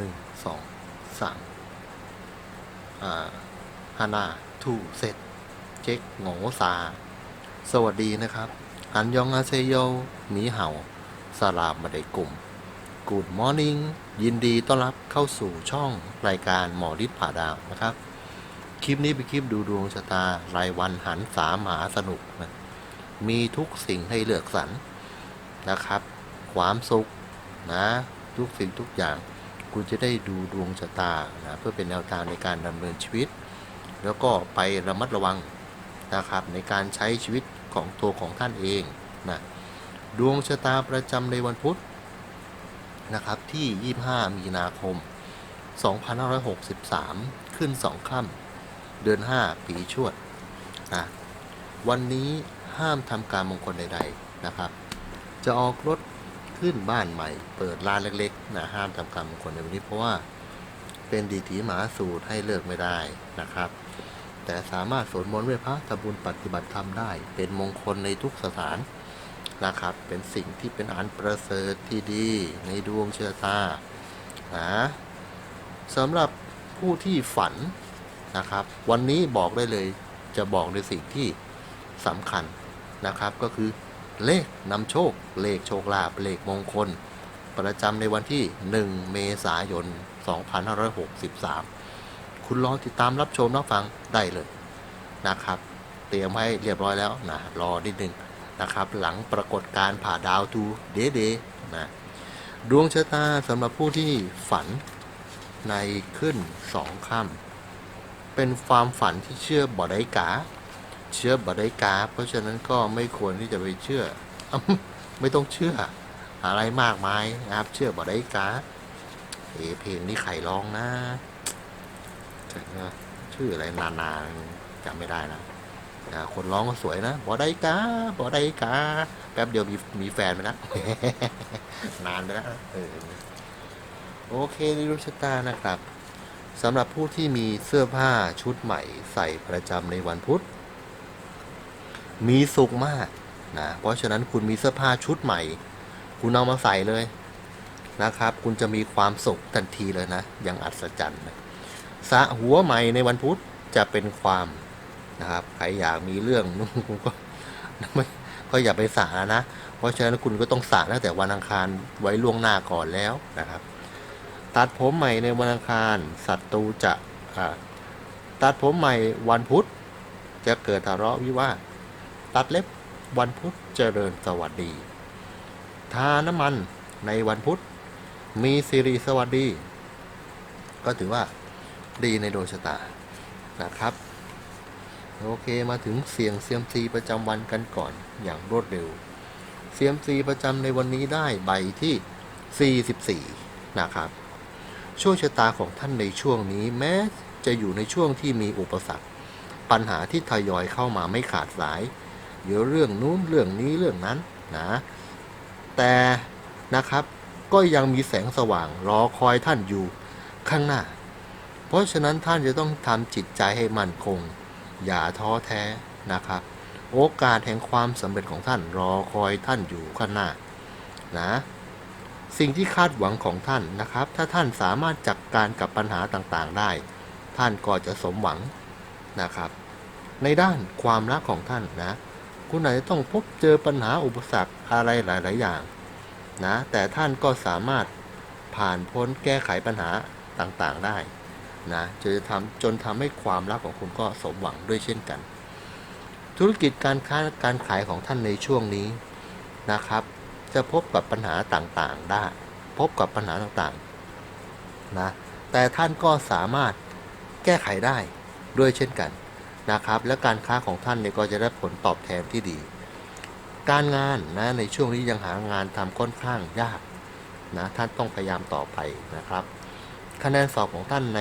หนึ่งสองสามอ่าฮานาทูเซตเช็คโงซา สวัสดีนะครับ อันยองอาเซโยหนีเห่าสลามมาได้กลุ่มกูดมอร์นิ่งยินดีต้อนรับเข้าสู่ช่องรายการหมอฤทธิ์ผ่าดาวนะครับ คลิปนี้เป็นคลิปดูดวงชะตารายวันหันสามหาสนุกนะมีทุกสิ่งให้เลือกสรรนะครับ ความสุขนะ ทุกสิ่งทุกอย่าง คุณจะได้ดูดวงชะตานะเพื่อเป็นแนวทางในการดำเนินชีวิต แล้วก็ไประมัดระวังนะครับในการใช้ชีวิตของตัวของท่านเองนะดวงชะตาประจำในวันพุธนะครับที่ 25 มีนาคม 2563 ขึ้น 2ค่ำเดือน 5 ปีชวดนะวันนี้ห้ามทำการมงคลใด ๆนะครับ จะออกรถ ขึ้นบ้านใหม่ เปิดร้านเล็กๆนะห้ามทำการมงคลในวันนี้เพราะว่าเป็นดีถีหมาสูตรให้เลิกไม่ได้นะครับ แต่สามารถสวดมนต์ไหว้พระทำบุญปฏิบัติธรรมได้ เป็นมงคลในทุกสถานนะครับ เป็นสิ่งที่เป็นอันประเสริฐที่ดีในดวงเชะตานะสำหรับผู้ที่ฝันนะครับ วันนี้บอกได้เลยจะบอกในสิ่งที่สำคัญนะครับก็คือ เลขนำโชค เลขโชคลาภเลขมงคล ประจำในวันที่ 1 เมษายน 2563 คุณรองติดตามรับชมรับฟังได้เลยนะครับ เตรียมให้เรียบร้อยแล้วนะรอนิดนึงนะครับ หลังปรากฏการผ่าดาวทูเดเดนะดวงชะตาสำหรับผู้ที่ฝันในขึ้นสองค่ำเป็นความฝันที่เชื่อบ่ได้กา เชื่อบ่ไดกาเพราะฉะนั้นก็ไม่ควรที่จะไปเชื่อ ไม่ต้องเชื่อ อะไรมากมายนะครับ เชื่อบ่ไดกาเอเพลงนี้ใครร้องนะชื่ออะไรนานาจำไม่ได้นะคนร้องก็สวยนะบอไดกาบอไดกา แป๊บเดียวมีมีแฟนไปแล้วนานไปแล้วเออโอเคนิรุชตานะครับสำหรับผู้ที่มีเสื้อผ้าชุดใหม่ใส่ประจำในวันพุธ มีสุขมากนะเพราะฉะนั้นคุณมีเสื้อผ้าชุดใหม่ คุณเอามาใส่เลยนะครับ คุณจะมีความสุขทันทีเลยนะอย่างอัศจรรย์สะหัวใหม่ในวันพุธจะเป็นความนะครับใครอยากมีเรื่องคุณก็ไม่ก็อย่าไปสระนะ เพราะฉะนั้นคุณก็ต้องสระตั้งแต่วันอังคารไว้ล่วงหน้าก่อนแล้วนะครับ ตัดผมใหม่ในวันอังคารศัตรูจะตัดผมใหม่วันพุธจะเกิดทะเลาะวิวาท ตัดเล็บวันพุธเจริญสวัสดี ทาน้ำมันในวันพุธ มีสิริสวัสดี ก็ถือว่าดีในดวงชะตานะครับ โอเคมาถึงเสียงเซียมซีประจำวันกันก่อนอย่างรวดเร็วเซียมซีประจำในวันนี้ได้ใบที่ 44 นะครับ ช่วงชะตาของท่านในช่วงนี้แม้จะอยู่ในช่วงที่มีอุปสรรค ปัญหาที่ทยอยเข้ามาไม่ขาดสาย เดี๋ยวเรื่องนู้นเรื่องนี้เรื่องนั้นนะแต่นะครับก็ยังมีแสงสว่างรอคอยท่านอยู่ข้างหน้า เพราะฉะนั้นท่านจะต้องทำจิตใจให้มั่นคง อย่าท้อแท้นะครับ โอกาสแห่งความสำเร็จของท่านรอคอยท่านอยู่ข้างหน้านะสิ่งที่คาดหวังของท่านนะครับ ถ้าท่านสามารถจัดกการกับปัญหาต่างๆได้ ท่านก็จะสมหวังนะครับ ในด้านความรักของท่านนะ คุณอาจจะต้องพบเจอปัญหาอุปสรรคอะไรหลาย ๆ อย่างนะแต่ท่านก็สามารถผ่านพ้นแก้ไขปัญหาต่างๆได้นะจะทำจนทำให้ความรักของคุณก็สมหวังด้วยเช่นกัน ธุรกิจการค้าการขายของท่านในช่วงนี้นะครับ จะพบกับปัญหาต่างๆได้ พบกับปัญหาต่างๆนะแต่ท่านก็สามารถแก้ไขได้ด้วยเช่นกัน นะครับ และการค้าของท่านเนี่ยก็จะได้ผลตอบแทนที่ดี การงานนะในช่วงนี้ยังหางานทำค่อนข้างยากนะท่านต้องพยายามต่อไปนะครับ คะแนนสอบของท่านใน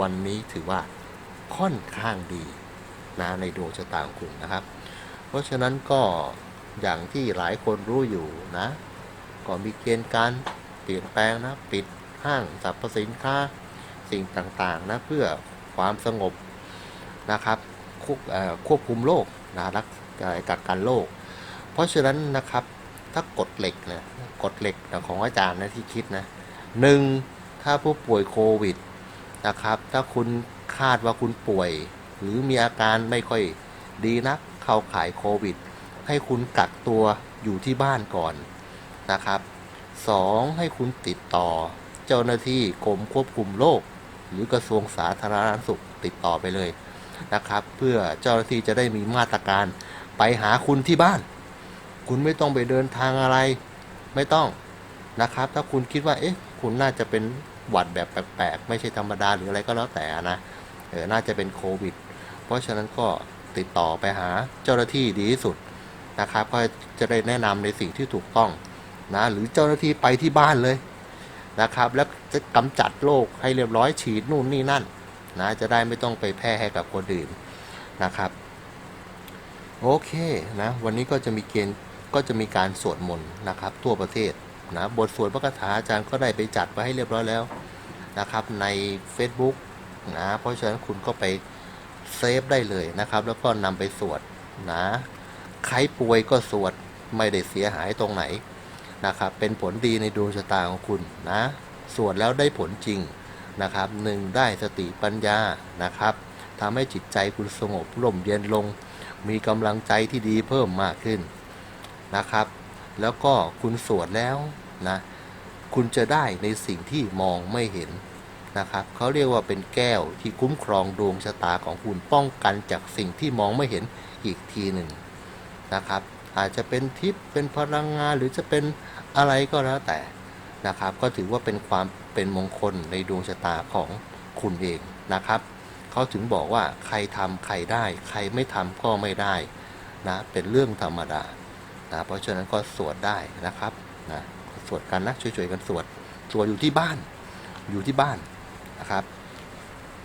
วันนี้ถือว่าค่อนข้างดีนะในดวงชะตาของคุณนะครับ เพราะฉะนั้นก็อย่างที่หลายคนรู้อยู่นะ ก็มีเกณฑ์การเปลี่ยนแปลงนะ ปิดห้างสรรพสินค้าสิ่งต่างๆนะเพื่อความสงบ นะครับควบควบคุมโรคนะรักกักกันโรคเพราะฉะนั้นนะครับถ้ากฎเหล็กเนี่ยกฎเหล็กของอาจารย์นะที่คิดนะหนึ่งถ้าผู้ป่วยโควิดนะครับ ถ้าคุณคาดว่าคุณป่วย หรือมีอาการไม่ค่อยดีนักเข้าข่ายโควิด ให้คุณกักตัวอยู่ที่บ้านก่อนนะครับสองให้คุณติดต่อ เจ้าหน้าที่กรมควบคุมโรคหรือกระทรวงสาธารณสุขติดต่อไปเลย นะครับ เพื่อเจ้าหน้าที่จะได้มีมาตรการไปหาคุณที่บ้าน คุณไม่ต้องไปเดินทางอะไร ไม่ต้องนะครับ ถ้าคุณคิดว่าเอ๊ะคุณน่าจะเป็นหวัดแบบแปลกๆ ไม่ใช่ธรรมดาหรืออะไรก็แล้วแต่นะเออน่าจะเป็นโควิด เพราะฉะนั้นก็ติดต่อไปหาเจ้าหน้าที่ดีที่สุดนะครับก็จะได้แนะนำในสิ่งที่ถูกต้องนะหรือเจ้าหน้าที่ไปที่บ้านเลยนะครับ แล้วจะกำจัดโรคให้เรียบร้อยฉีดนู่นนี่นั่น นะจะได้ไม่ต้องไปแพร่ให้กับคนอื่นนะครับ โอเคนะวันนี้ก็จะมีเกณฑ์ก็จะมีการสวดมนต์นะครับ ทั่วประเทศนะบทสวดพระคาถาอาจารย์ก็ได้ไปจัดไว้ให้เรียบร้อยแล้วนะครับใน Facebook นะเพราะฉะนั้นคุณก็ไปเซฟได้เลยนะครับ แล้วก็นำไปสวดนะใครป่วยก็สวดไม่ได้เสียหายตรงไหนนะครับ เป็นผลดีในดวงชะตาของคุณนะ สวดแล้วได้ผลจริง นะครับหนึ่งได้สติปัญญานะครับทำให้จิตใจคุณสงบร่มเย็นลง มีกำลังใจที่ดีเพิ่มมากขึ้นนะครับ แล้วก็คุณสวดแล้วนะคุณจะได้ในสิ่งที่มองไม่เห็นนะครับเขาเรียกว่าเป็นแก้วที่คุ้มครองดวงชะตาของคุณป้องกันจากสิ่งที่มองไม่เห็นอีกทีหนึ่งนะครับ อาจจะเป็นทิพย์เป็นพลังงานหรือจะเป็นอะไรก็แล้วแต่นะครับ ก็ถือว่าเป็นความ เป็นมงคลในดวงชะตาของคุณเองนะครับเขาถึงบอกว่าใครทำใครได้ ใครไม่ทำก็ไม่ได้นะเป็นเรื่องธรรมดานะเพราะฉะนั้นก็สวดได้นะครับนะสวดกันนะช่วยๆกันสวดสวดอยู่ที่บ้านอยู่ที่บ้านนะครับ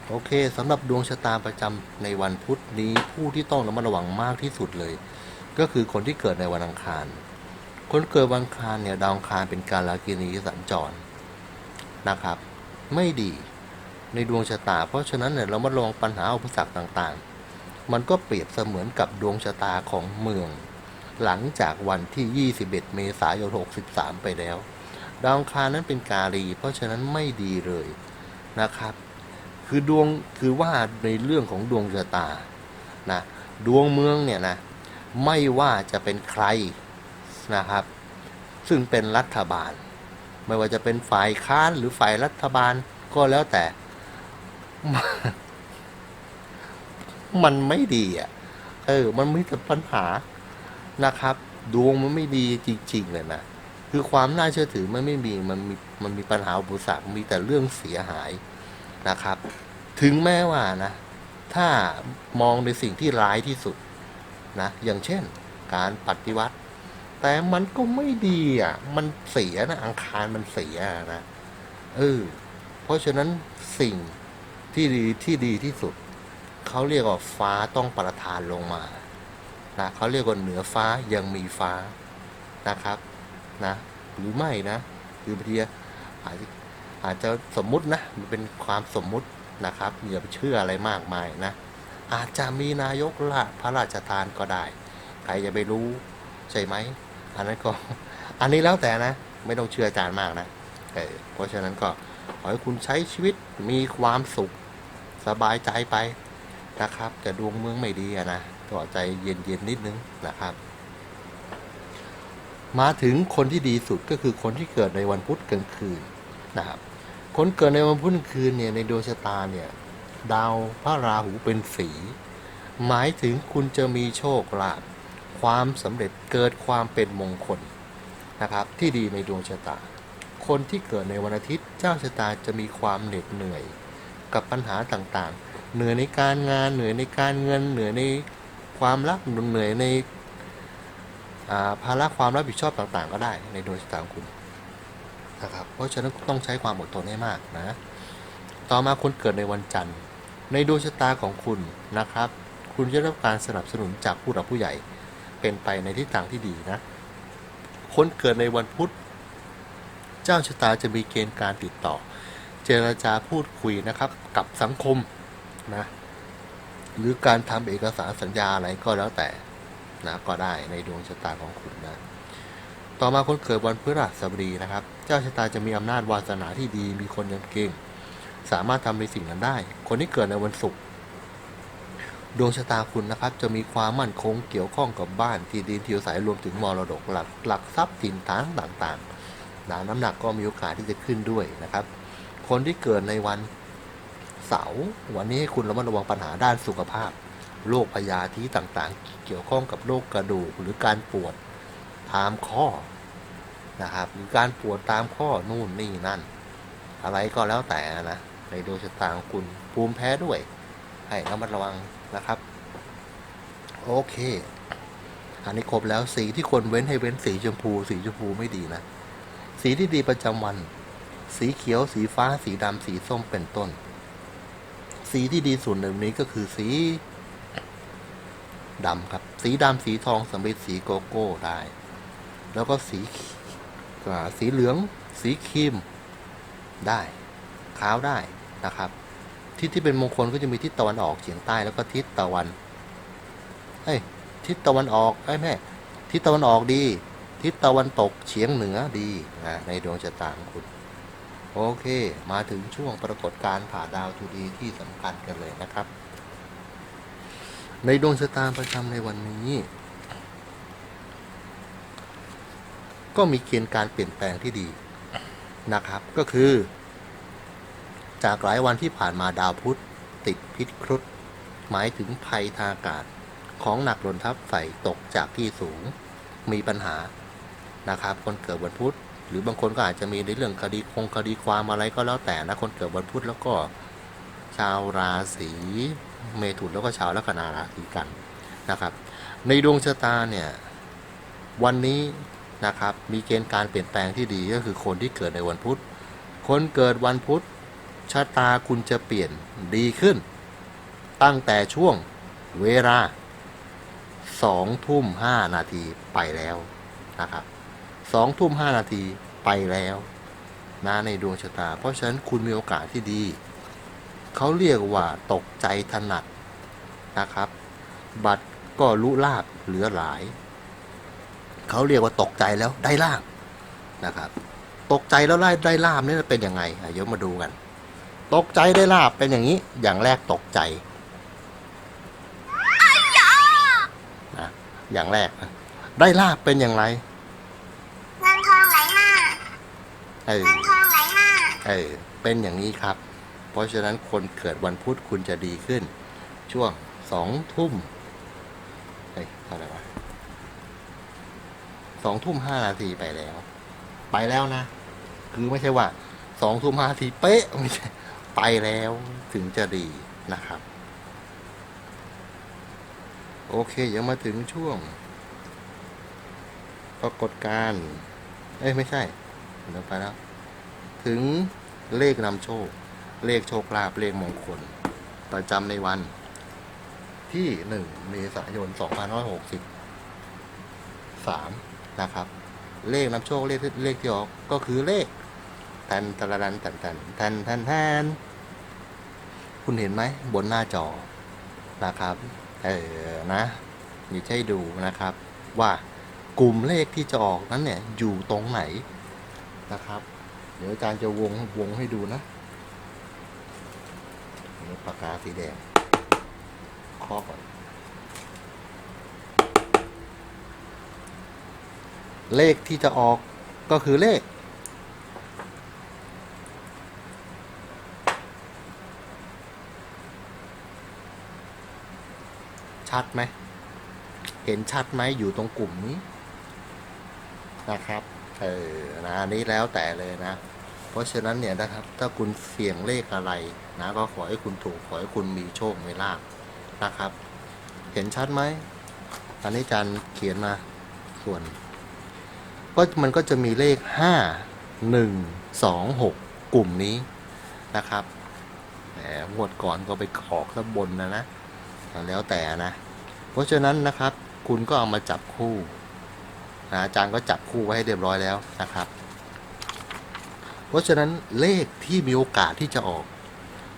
โอเคสำหรับดวงชะตาประจำในวันพุธนี้ผู้ที่ต้องระมัดระวังมากที่สุดเลย ก็คือคนที่เกิดในวันอังคาร คนเกิดวันอังคารเนี่ยดาวอังคารเป็นการลากินีสัญจร นะครับ ไม่ดีในดวงชะตา เพราะฉะนั้นเนี่ยเรามาลองปัญหาอุปสรรคต่างๆ มันก็เปรียบเสมือนกับดวงชะตาของเมือง หลังจากวันที่ 21 เมษายน 63 ไปแล้ว ดาวคานั้นเป็นกาลี เพราะฉะนั้นไม่ดีเลยนะครับ คือดวงคือว่าในเรื่องของดวงชะตานะดวงเมืองเนี่ยนะไม่ว่าจะเป็นใครนะครับ ซึ่งเป็นรัฐบาล ไม่ว่าจะเป็นฝ่ายค้านหรือฝ่ายรัฐบาลก็แล้วแต่ มันไม่ดีอะ เออ มันไม่แต่ปัญหานะครับ ดวงมันไม่ดีจริงๆเลยนะคือความน่าเชื่อถือมันไม่มีมันมีมันมีปัญหาอุปสรรคมีแต่เรื่องเสียหายนะครับ ถึงแม้ว่านะ ถ้ามองในสิ่งที่ร้ายที่สุดนะ อย่างเช่น การปฏิวัติ แต่มันก็ไม่ดีอะ มันเสียนะอังคารมันเสียนะเออเพราะฉะนั้นสิ่งที่ดีที่ดีที่สุด เขาเรียกว่าฟ้าต้องประทานลงมานะเขาเรียกว่าเหนือฟ้ายังมีฟ้านะครับนะหรือไม่นะคือบางทีอาจจะอาจจะสมมุตินะมันเป็นความสมมุตินะครับอย่าไปเชื่ออะไรมากมายนะ อาจจะมีนายกราพระราชทานก็ได้ ใครจะไปรู้ใช่ไหม อันนั้นก็ อันนี้แล้วแต่นะ ไม่ต้องเชื่ออาจารย์มากนะเเพราะฉะนั้นก็ขอให้คุณใช้ชีวิตมีความสุขสบายใจไปนะครับ แต่ดวงเมืองไม่ดีอะนะก็ใจเย็นๆนิดนึงนะครับ มาถึงคนที่ดีสุดก็คือคนที่เกิดในวันพุธกลางคืนนะครับ คนเกิดในวันพุธกลางคืนเนี่ยในดวงชะตาเนี่ยดาวพระราหูเป็นสี หมายถึงคุณจะมีโชคลาภ ความสำเร็จเกิดความเป็นมงคลนะครับที่ดีในดวงชะตา คนที่เกิดในวันอาทิตย์เจ้าชะตาจะมีความเหน็ดเหนื่อย กับปัญหาต่างๆ เหนื่อยในการงานเหนื่อยในการเงินเหนื่อยในความรักเหนื่อยในภาระความรับผิดชอบต่างๆ ก็ได้ในดวงชะตาของคุณนะครับเพราะฉะนั้นต้องใช้ความอดทนให้มากนะ ต่อมาคนเกิดในวันจันทร์ ในดวงชะตาของคุณนะครับ คุณจะได้รับการสนับสนุนจากผู้หลักผู้ใหญ่ เป็นไปในทิศทางที่ดีนะ คนเกิดในวันพุธ เจ้าชะตาจะมีเกณฑ์การติดต่อ เจรจาพูดคุยนะครับกับสังคมนะหรือการทำเอกสารสัญญาอะไรก็แล้วแต่นะก็ได้ในดวงชะตาของคุณนะต่อมาคนเกิดวันพฤหัสบดีนะครับ เจ้าชะตาจะมีอำนาจวาสนาที่ดี มีคนยังเก่ง สามารถทำในสิ่งนั้นได้ คนที่เกิดในวันศุกร์ ดวงชะตาคุณนะครับจะมีความมั่นคงเกี่ยวข้องกับบ้านที่ดินที่อยู่อาศัยรวมถึงมรดกหลักหลักทรัพย์สินฐานต่างๆ น้ำหนักก็มีโอกาสที่จะขึ้นด้วยนะครับ คนที่เกิดในวันเสาร์วันนี้ให้คุณระมัดระวังปัญหาด้านสุขภาพโรคพยาธิต่างๆ เกี่ยวข้องกับโรคกระดูกหรือการปวดตามข้อนะครับหรือการปวดตามข้อนู่นนี่นั่น อะไรก็แล้วแต่นะในดวงชะตาของคุณภูมิแพ้ด้วย ให้ระมัดระวัง นะครับ โอเค อันนี้ครบแล้วสีที่ควรเว้นให้เว้นสีชมพู สีชมพูไม่ดีนะ สีที่ดีประจำวัน สีเขียว สีฟ้า สีดำสีส้มเป็นต้น สีที่ดีส่วนหนึ่งนี้ก็คือสีดำครับ สีดำสีทองสำเร็จสีโกโก้ได้ แล้วก็สีสีเหลือง สีครีมได้ ขาวได้นะครับ ทิศที่เป็นมงคลก็จะมีทิศตะวันออกเฉียงใต้แล้วก็ทิศตะวันเฮ้ยทิศตะวันออกไอ้แม่ทิศตะวันออกดี ทิศตะวันตกเฉียงเหนือดีนะในดวงชะตาของคุณโอเค มาถึงช่วงปรากฏการณ์ผ่าดาวทูดีที่สำคัญกันเลยนะครับ ในดวงชะตาประจำในวันนี้ ก็มีเกณฑ์การเปลี่ยนแปลงที่ดีนะครับ ก็คือ จากหลายวันที่ผ่านมาดาวพุธติดพิษครุฑหมายถึงภัยทางอากาศ ของหนักหล่นทับใส่ตกจากที่สูงมีปัญหานะครับ คนเกิดวันพุธหรือบางคนก็อาจจะมีในเรื่องคดีคงคดีความอะไรก็แล้วแต่นะคนเกิดวันพุธแล้วก็ชาวราศีเมถุนแล้วก็ชาวลัคนาราศีกันนะครับ ในดวงชะตาเนี่ยวันนี้นะครับมีเกณฑ์การเปลี่ยนแปลงที่ดีก็คือคนที่เกิดในวันพุธคนเกิดวันพุธ ชะตาคุณจะเปลี่ยนดีขึ้น ตั้งแต่ช่วงเวลาสองทุ่มห้านาทีไปแล้วนะครับสองทุ่มห้านาทีไปแล้วนะในดวงชะตา เพราะฉะนั้นคุณมีโอกาสที่ดี เขาเรียกว่าตกใจถนัดนะครับ บัตรก็รู้ลาบเหลือหลาย เขาเรียกว่าตกใจแล้วได้ลาบนะครับ ตกใจแล้วได้ได้ลาบนี่เป็นยังไงเดี๋ยวมาดูกัน ตกใจได้ลาบเป็นอย่างนี้อย่างแรกตกใจนะอย่างแรกนะได้ลาบเป็นอย่างไรเงินทองไหลมาเออเงินทองไหลมาเออเป็นอย่างนี้ครับ เพราะฉะนั้นคนเกิดวันพุธคุณจะดีขึ้น ช่วงสองทุ่มเฮ้ยเท่าไหร่วะสองทุ่มห้านาทีไปแล้ว ไปแล้วนะ คือไม่ใช่ว่าสองทุ่มห้านาทีเป๊ะไม่ใช่ ไปแล้วถึงจะดีนะครับ โอเคยังมาถึงช่วง ปรากฏการ์เอ้ยไม่ใช่เดี๋ยวไปแล้ว ถึงเลขนำโชค เลขโชคลาภเลขมงคล ประจำในวัน ที่หนึ่งเมษายนสองพันร้อยหกสิบสามนะครับ เลขนำโชคเลขที่เลขที่ออกก็คือเลขแทนตะลันแทนแทนแทนแทนแทน คุณเห็นไหมบนหน้าจอนะครับ เออนะนี่จะให้ดูนะครับ ว่ากลุ่มเลขที่จะออกนั้นเนี่ยอยู่ตรงไหนนะครับ เดี๋ยวอาจารย์จะวงวงให้ดูนะนี่ปากกาสีแดงข้อก่อนเลขที่จะออกก็คือเลข ชัดไหม เห็นชัดไหมอยู่ตรงกลุ่มนี้นะครับ เออนะอันนี้แล้วแต่เลยนะ เพราะฉะนั้นเนี่ยนะครับ ถ้าคุณเสี่ยงเลขอะไรนะ ก็ขอให้คุณถูก ขอให้คุณมีโชค มีลาภนะครับ เห็นชัดไหม อันนี้อาจารย์เขียนมาส่วน ก็มันก็จะมีเลขห้าหนึ่งสองหกกลุ่มนี้นะครับแหมงวดก่อนก็ไปขอกข้างบนนะนะ แล้วแต่นะ เพราะฉะนั้นนะครับ คุณก็เอามาจับคู่นะอาจารย์ก็จับคู่ไว้ให้เรียบร้อยแล้วนะครับ เพราะฉะนั้นเลขที่มีโอกาสที่จะออก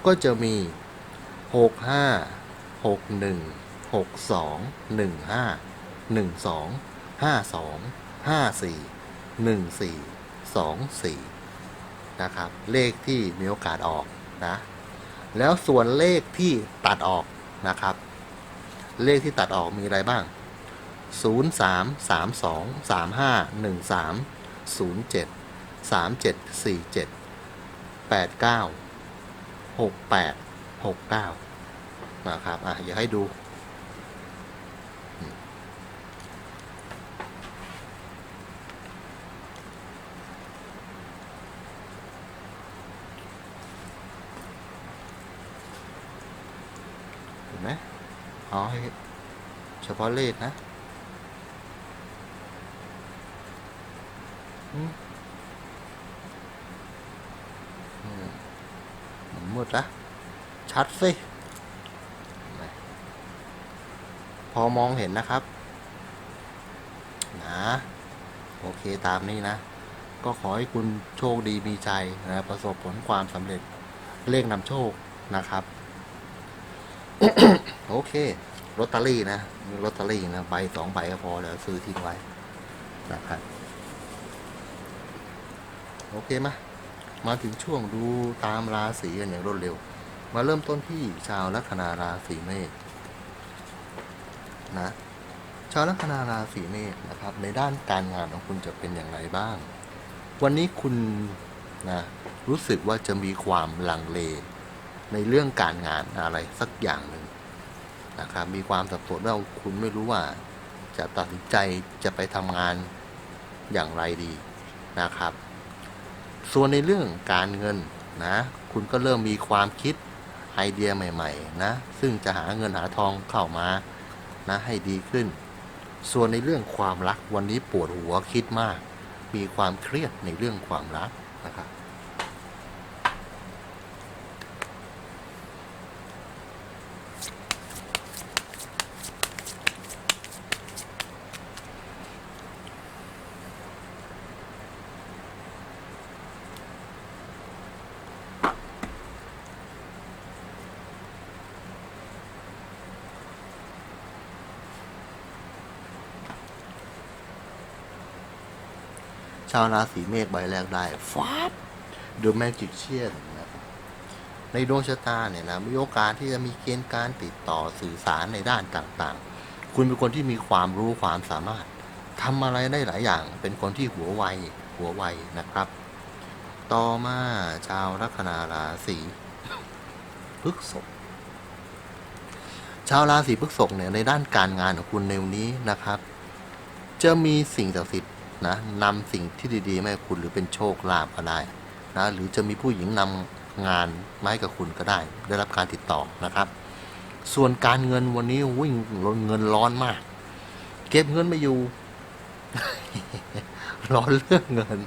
ก็จะมีหกห้าหกหนึ่งหกสองหนึ่งห้าหนึ่งสองห้าสองห้าสี่หนึ่งสี่สองสี่นะครับ เลขที่มีโอกาสออกนะ แล้วส่วนเลขที่ตัดออก นะครับ เลขที่ตัดออกมีอะไรบ้าง 0 3 3 2 3 5 1 3 0 7 3 7 4 7 8 9 6 8 6 9 นะครับ อะ อยากให้ดู เห็นไหม เอาให้เฉพาะเลขนะอืมอืมมันมืดละชัดสิพอมองเห็นนะครับนะโอเคตามนี้นะ ก็ขอให้คุณโชคดีมีใจนะประสบผลความสำเร็จเลขนำโชคนะครับ โอเคลอตเตอรี่นะลอตเตอรี่นะใบสองใบก็พอแล้วซื้อทิ้งไว้นะครับโอเคไหมมาถึงช่วงดูตามราศีกันอย่างรวดเร็ว มาเริ่มต้นที่ชาวลัคนาราศีเมษนะชาวลัคนาราศีเมษนะครับ ในด้านการงานของคุณจะเป็นอย่างไรบ้าง วันนี้คุณนะรู้สึกว่าจะมีความลังเล ในเรื่องการงานอะไรสักอย่างหนึ่งนะครับ มีความสับสนว่าคุณไม่รู้ว่าจะตัดสินใจจะไปทำงานอย่างไรดีนะครับ ส่วนในเรื่องการเงินนะ คุณก็เริ่มมีความคิดไอเดียใหม่ๆ นะ ซึ่งจะหาเงินหาทองเข้ามานะให้ดีขึ้น ส่วนในเรื่องความรักวันนี้ปวดหัวคิดมาก มีความเครียดในเรื่องความรักนะครับ ชาวราศีเมษใบแรกได้ฟาบ The Magician นะครับในดวงชะตาเนี่ยนะมีโอกาสที่จะมีเกณฑ์การติดต่อสื่อสารในด้านต่างๆ คุณเป็นคนที่มีความรู้ความสามารถทำอะไรได้หลายอย่าง เป็นคนที่หัวไวหัวไวนะครับ ต่อมาชาวลัคนาราศีพฤษภชาวราศีพฤษภเนี่ยในด้านการงานของคุณในวันนี้นะครับ จะมีสิ่งศักดิ์สิทธิ์ นะนำสิ่งที่ดีๆมาให้คุณหรือเป็นโชคลาภก็ได้นะหรือจะมีผู้หญิงนำงานมาให้กับคุณก็ได้ ได้รับการติดต่อนะครับ ส่วนการเงินวันนี้วิ่งเงินร้อนมาก เก็บเงินไม่อยู่ ร้อนเรื่องเงิน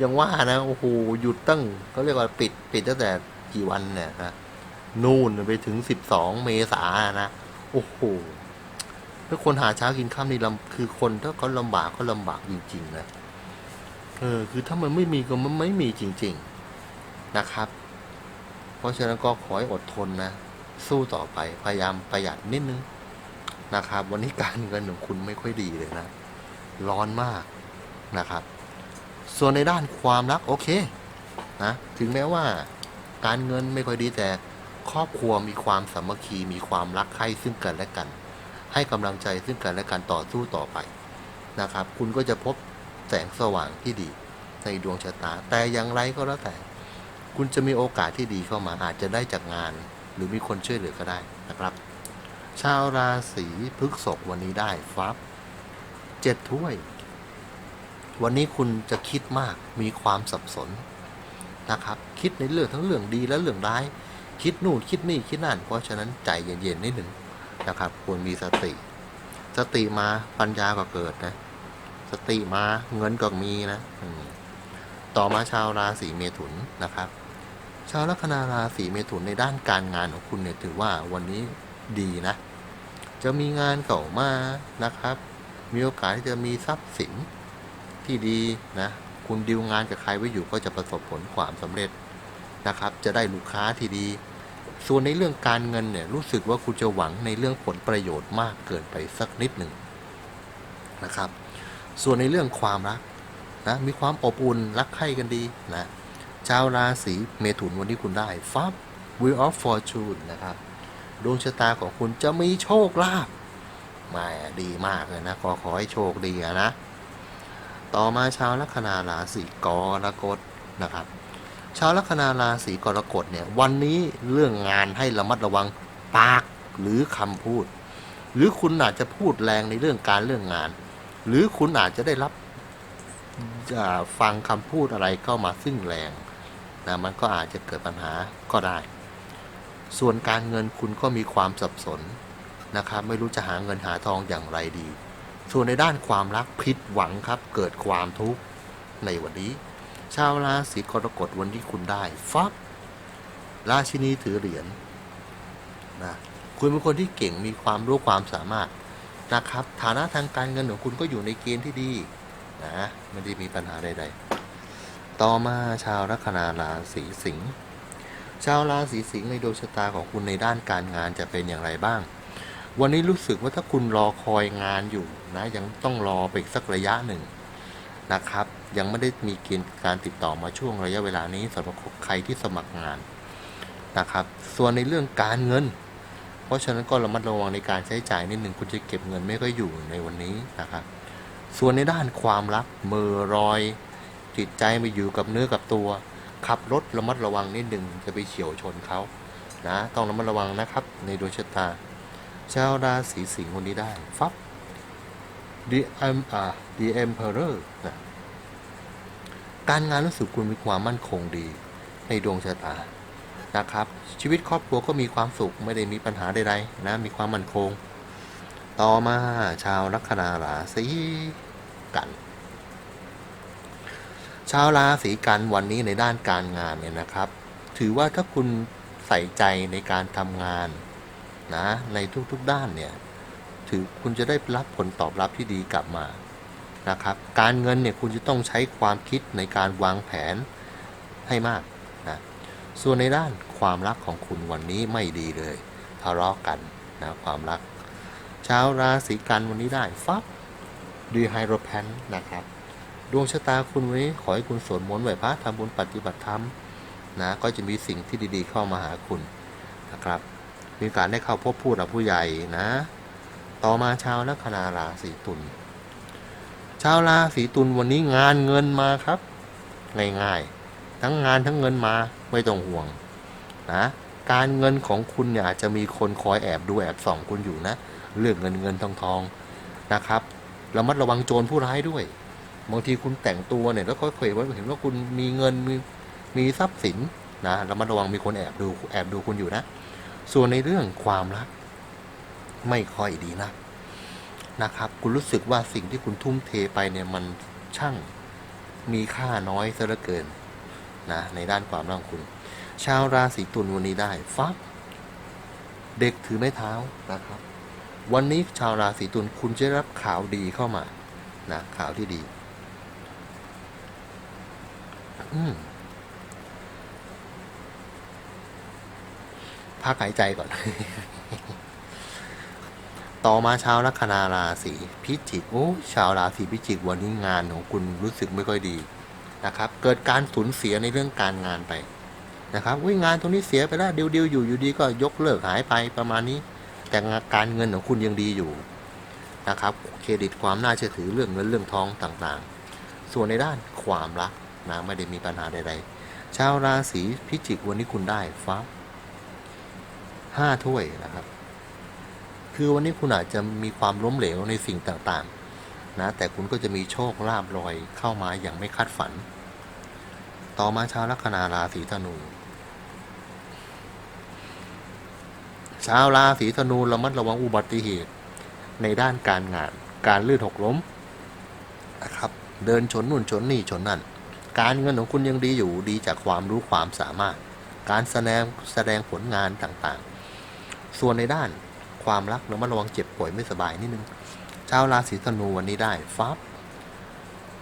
ยังว่านะโอ้โหหยุดตั้งเขาเรียกว่าปิดปิดตั้งแต่กี่วันเนี่ยนะนู่นไปถึงสิบสองเมษานะโอ้โห ถ้าคนหาเช้ากินข้ามนี่ลำคือคนถ้าเขาลำบากเขาลำบากจริงๆนะเออคือถ้ามันไม่มีก็มันไม่มีจริง ๆนะครับ เพราะฉะนั้นก็ขอให้อดทนนะ สู้ต่อไปพยายามประหยัดนิดนึงนะครับ วันนี้การเงินของคุณไม่ค่อยดีเลยนะ ร้อนมากนะครับ ส่วนในด้านความรักโอเคนะถึงแม้ว่าการเงินไม่ค่อยดีแต่ครอบครัวมีความสามัคคีมีความรักใคร่ซึ่งกันและกัน ให้กำลังใจซึ่งกันและกันต่อสู้ต่อไปนะครับ คุณก็จะพบแสงสว่างที่ดีในดวงชะตา แต่อย่างไรก็แล้วแต่ คุณจะมีโอกาสที่ดีเข้ามาอาจจะได้จากงาน หรือมีคนช่วยเหลือก็ได้นะครับ ชาวราศีพฤษภวันนี้ได้ฟับเจ็ดถ้วย วันนี้คุณจะคิดมากมีความสับสนนะครับ คิดในเรื่องทั้งเรื่องดีและเรื่องร้าย คิดนู่นคิดนี่คิดนั่นเพราะฉะนั้นใจเย็นๆนิดหนึ่ง นะครับควรมีสติ สติมาปัญญาก็เกิดนะ สติมาเงินก็มีนะต่อมาชาวราศีเมถุนนะครับ ชาวลัคนาราศีเมถุนในด้านการงานของคุณเนี่ยถือว่าวันนี้ดีนะ จะมีงานเก่ามานะครับ มีโอกาสที่จะมีทรัพย์สินที่ดีนะ คุณดิวงานกับใครไว้อยู่ก็จะประสบผลความสำเร็จนะครับ จะได้ลูกค้าที่ดี ส่วนในเรื่องการเงินเนี่ยรู้สึกว่าคุณจะหวังในเรื่องผลประโยชน์มากเกินไปสักนิดหนึ่งนะครับ ส่วนในเรื่องความรักนะมีความอบอุ่นรักใคร่กันดีนะชาวราศีเมถุนวันนี้คุณได้ฟับ Wheel of Fortune นะครับดวงชะตาของคุณจะมีโชคลาภม่ดีมากเลยนะขอขอให้โชคดีนะ ต่อมาชาวลัคนาราศีกรกฎนะครับ ชาวลัคนาราศีกรกฎเนี่ยวันนี้เรื่องงานให้ระมัดระวังปากหรือคำพูด หรือคุณอาจจะพูดแรงในเรื่องการเรื่องงาน หรือคุณอาจจะได้รับฟังคำพูดอะไรเข้ามาซึ่งแรงนะมันก็อาจจะเกิดปัญหาก็ได้ ส่วนการเงินคุณก็มีความสับสนนะครับไม่รู้จะหาเงินหาทองอย่างไรดี ส่วนในด้านความรักผิดหวังครับเกิดความทุกข์ในวันนี้ ชาวราศีกรกฎวันที่คุณได้ฟับราชินีถือเหรียญนะคุณเป็นคนที่เก่งมีความรู้ความสามารถนะครับ ฐานะทางการเงินของคุณก็อยู่ในเกณฑ์ที่ดีนะไม่ได้มีปัญหาใดๆ ต่อมาชาวลัคนาราศีสิงห์ชาวราศีสิงห์ในดวงชะตาของคุณในด้านการงานจะเป็นอย่างไรบ้าง วันนี้รู้สึกว่าถ้าคุณรอคอยงานอยู่นะยังต้องรอไปอีกสักระยะหนึ่งนะครับ ยังไม่ได้มีเกณฑ์การติดต่อมาช่วงระยะเวลานี้สำหรับใครที่สมัครงานนะครับ ส่วนในเรื่องการเงิน เพราะฉะนั้นก็ระมัดระวังในการใช้จ่ายนิดหนึ่งคุณจะเก็บเงินไม่ค่อยอยู่ในวันนี้นะครับ ส่วนในด้านความรักเมือรอย จิตใจมาอยู่กับเนื้อกับตัว ขับรถระมัดระวังนิดหนึ่งจะไปเฉียวชนเขานะต้องระมัดระวังนะครับ ในดวงชะตาชาวราศีสิงห์คนนี้ได้ฟับ The em อ่า The Emperor นะ การงานรู้สึกคุณมีความมั่นคงดี ในดวงชะตานะครับ ชีวิตครอบครัวก็มีความสุขไม่ได้มีปัญหาใดๆนะมีความมั่นคง ต่อมาชาวลัคนาราศีกัน ชาวราศีกันวันนี้ในด้านการงานเนี่ยนะครับ ถือว่าถ้าคุณใส่ใจในการทำงานนะในทุกๆด้านเนี่ยถือคุณจะได้รับผลตอบรับที่ดีกลับมา นะครับ การเงินเนี่ยคุณจะต้องใช้ความคิดในการวางแผนให้มากนะส่วนในด้านความรักของคุณวันนี้ไม่ดีเลยทะเลาะกันนะความรักชาวราศีกันวันนี้ได้ฟับดีไฮโดรแพนนะครับ ดวงชะตาคุณวันนี้ขอให้คุณสวดมนต์ไหว้พระทำบุญปฏิบัติธรรมนะก็จะมีสิ่งที่ดีๆเข้ามาหาคุณนะครับ มีกาสได้เข้าพบผู้หลักผู้ใหญ่นะ ต่อมาชาวลัคนาราศีตุล ชาวราศีตุลวันนี้งานเงินมาครับ ง่ายๆ ทั้งงานทั้งเงินมาไม่ต้องห่วงนะการเงินของคุณเนี่ยอาจจะมีคนคอยแอบดูแอบส่องคุณอยู่นะ เรื่องเงินเงินทองทองนะครับระมัดระวังโจรผู้ร้ายด้วยบางทีคุณแต่งตัวเนี่ยแล้วก็เคยว่าเห็นว่าคุณมีเงินมีมีทรัพย์สินนะระมัดระวังมีคนแอบดูแอบดูคุณอยู่นะ ส่วนในเรื่องความรักไม่ค่อยดีนะ นะครับ คุณรู้สึกว่าสิ่งที่คุณทุ่มเทไปเนี่ยมันช่างมีค่าน้อยซะเหลือเกินนะในด้านความรักของคุณ ชาวราศีตุลวันนี้ได้ฟักเด็กถือไม้เท้านะครับ วันนี้ชาวราศีตุลคุณจะรับข่าวดีเข้ามานะข่าวที่ดี อืมพักหายใจก่อน ต่อมาชาวลัคนาราศีพิจิกโอ้ชาวราศีพิจิกวันนี้งานของคุณรู้สึกไม่ค่อยดีนะครับ เกิดการสูญเสียในเรื่องการงานไปนะครับวิงานตรงนี้เสียไปแล้วเดียวๆอยู่อยู่ดีก็ยกเลิกหายไปประมาณนี้ แต่การเงินของคุณยังดีอยู่นะครับเครดิตความน่าเชื่อถือเรื่องเงินเรื่องทองต่างๆ ส่วนในด้านความรักนะไม่ได้มีปัญหาใดๆชาวราศีพิจิกวันนี้คุณได้ฟ้าห้าถ้วยนะครับ คือวันนี้คุณอาจจะมีความล้มเหลวในสิ่งต่างๆ นะ แต่คุณก็จะมีโชคลาภลอยเข้ามาอย่างไม่คาดฝัน ต่อมาชาวลัคนาราศีธนู ชาวราศีธนูระมัดระวังอุบัติเหตุ ในด้านการงาน การลื่นหกล้มนะครับ เดินชนนู่นชนนี่ชนนั่น การเงินของคุณยังดีอยู่ดีจากความรู้ความสามารถ การแสดงแสดงผลงานต่างๆ ส่วนในด้าน ความรักระมัดระวังเจ็บป่วยไม่สบายนิดนึงชาวราศีธนูวันนี้ได้ฟับ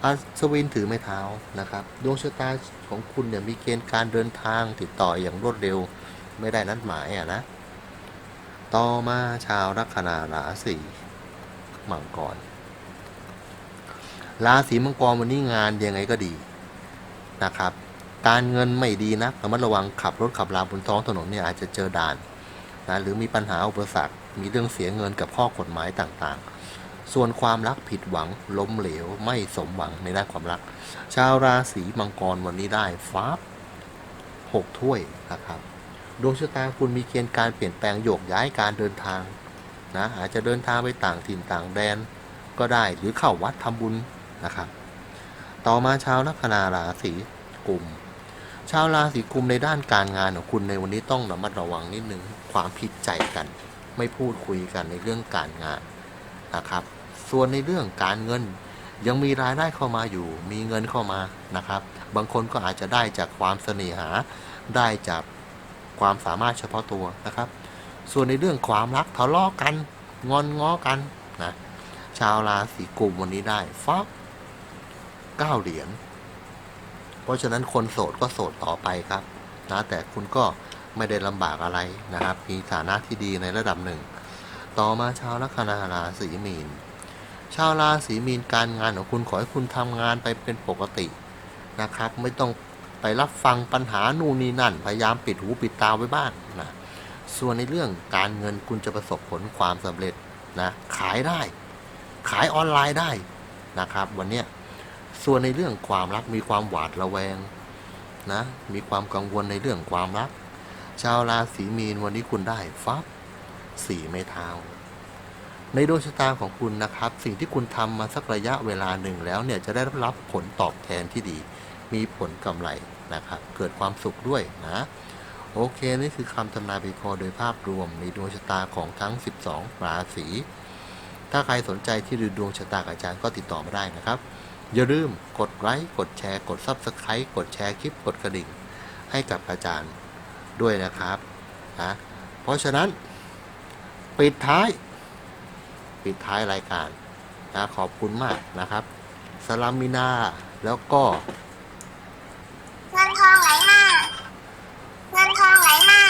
อัศวินถือไม้เท้านะครับดวงชะตาของคุณเนี่ยมีเกณฑ์การเดินทางติดต่ออย่างรวดเร็วไม่ได้นัดหมายอะนะ ต่อมาชาวลัคนาราศีมังกร ราศีมังกรวันนี้งานยังไงก็ดีนะครับ การเงินไม่ดีนะระมัดระวังขับรถขับราบนท้องถนนเนี่ยอาจจะเจอด่านนะหรือมีปัญหาอุปสรรค มีเรื่องเสียเงินกับข้อกฎหมายต่างๆ ส่วนความรักผิดหวังล้มเหลวไม่สมหวังในด้านความรัก ชาวราศีมังกรวันนี้ได้ฟ้าหกถ้วยนะครับดวงชะตาคุณมีเกณฑ์การเปลี่ยนแปลงโยกย้ายการเดินทางนะอาจจะเดินทางไปต่างถิ่นต่างแดนก็ได้หรือเข้าวัดทำบุญนะครับ ต่อมาชาวลัคนาราศีกุม ชาวราศีกุมในด้านการงานของคุณในวันนี้ต้องระมัดระวังนิดนึงความผิดใจกัน ไม่พูดคุยกันในเรื่องการงานนะครับ ส่วนในเรื่องการเงินยังมีรายได้เข้ามาอยู่ มีเงินเข้ามานะครับ บางคนก็อาจจะได้จากความเสน่หา ได้จากความสามารถเฉพาะตัวนะครับ ส่วนในเรื่องความรักทะเลาะกัน งอนง้อกันนะ ชาวราศีกุมวันนี้ได้ฟับเก้าเหรียญ เพราะฉะนั้นคนโสดก็โสดต่อไปครับนะแต่คุณก็ ไม่ได้ลำบากอะไรนะครับ มีฐานะที่ดีในระดับหนึ่ง ต่อมาชาวลัคนาราศีมีน ชาวราศีมีนการงานของคุณขอให้คุณทำงานไปเป็นปกตินะครับ ไม่ต้องไปรับฟังปัญหานู่นนี่นั่น พยายามปิดหูปิดตาไว้บ้างนะส่วนในเรื่องการเงินคุณจะประสบผลความสำเร็จนะขายได้ ขายออนไลน์ได้นะครับ วันนี้ส่วนในเรื่องความรักมีความหวาดระแวงนะมีความกังวลในเรื่องความรัก ชาวราศีมีนวันนี้คุณได้ฟับสี่ไม้เท้า ในดวงชะตาของคุณนะครับ สิ่งที่คุณทำมาสักระยะเวลาหนึ่งแล้วเนี่ยจะได้รับผลตอบแทนที่ดี มีผลกำไรนะครับ เกิดความสุขด้วยนะ โอเค นี่คือคำทำนายไปพอโดยภาพรวมในดวงชะตาของทั้ง 12 ราศีถ้าใครสนใจที่ดูดวงชะตากับอาจารย์ก็ติดต่อมาได้นะครับ อย่าลืมกดไลค์กดแชร์ กด Subscribe กดแชร์คลิปกดกระดิ่ง ให้กับอาจารย์ ด้วยนะครับนะเพราะฉะนั้นปิดท้าย ปิดท้ายรายการนะขอบคุณมากนะครับสลามินาแล้วก็เงินทองไหลมาเงินทองไหลมา